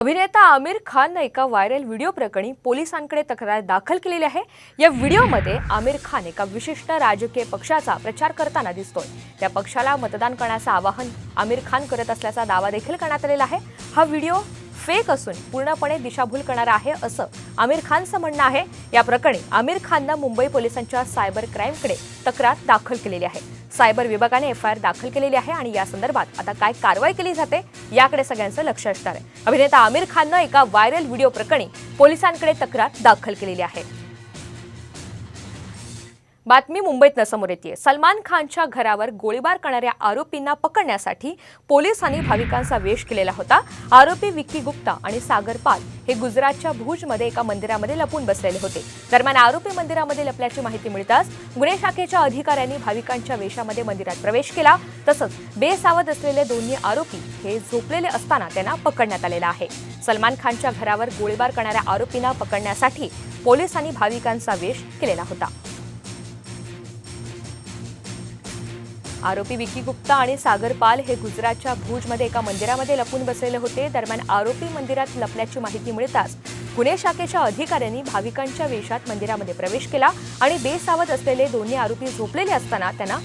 अभिनेता आमिर खाननं एका व्हायरल व्हिडिओ प्रकरणी पोलिसांकडे तक्रार दाखल केलेली आहे. या व्हिडिओमध्ये आमिर खान एका विशिष्ट राजकीय पक्षाचा प्रचार करताना दिसतोय. त्या पक्षाला मतदान करण्याचं आवाहन आमिर खान करत असल्याचा दावा देखील करण्यात आलेला आहे. हा व्हिडिओ फेक असून पूर्णपणे दिशाभूल करणारा आहे असं आमिर खानचं म्हणणं आहे. या प्रकरणी आमिर खाननं मुंबई पोलिसांच्या सायबर क्राईमकडे तक्रार दाखल केलेली आहे. सायबर विभागाने एफ आय आर दाखल केलेली आहे आणि या संदर्भात आता काय कारवाई केली जाते याकडे सगळ्यांचं लक्ष असणार आहे. अभिनेता आमिर खाननं एका व्हायरल व्हिडिओ प्रकरणी पोलिसांकडे तक्रार दाखल केलेली आहे. बातमी मुंबईतनं समोर येते सलमान खानच्या घरावर गोळीबार करणाऱ्या आरोपींना पकडण्यासाठी पोलिसांनी भाविकांचा वेश केलेला होता. आरोपी विक्की गुप्ता आणि सागर पाल हे गुजरातच्या भुजमध्ये एका मंदिरामध्ये लपून बसलेले होते. दरम्यान आरोपी मंदिरामध्ये लपल्याची माहिती मिळताच गुन्हे शाखेच्या अधिकाऱ्यांनी भाविकांच्या वेशामध्ये मंदिरात प्रवेश केला. तसंच बेसावध असलेले दोन्ही आरोपी हे झोपलेले असताना त्यांना पकडण्यात आलेला आहे. सलमान खानच्या घरावर गोळीबार करणाऱ्या आरोपींना पकडण्यासाठी पोलिसांनी भाविकांचा वेश केलेला होता. आरोपी विकी गुप्ता आणि सागर पाल हे गुजरातच्या भुजमध्ये एका मंदिरामध्ये लपून बसलेले होते. दरम्यान आरोपी मंदिरात लपल्याची माहिती मिळताच गुन्हे शाखेच्या अधिकाऱ्यांनी भाविकांच्या वेशात मंदिरामध्ये प्रवेश केला आणि बेसावध असलेले दोन्ही आरोपी झोपलेले असताना त्यांना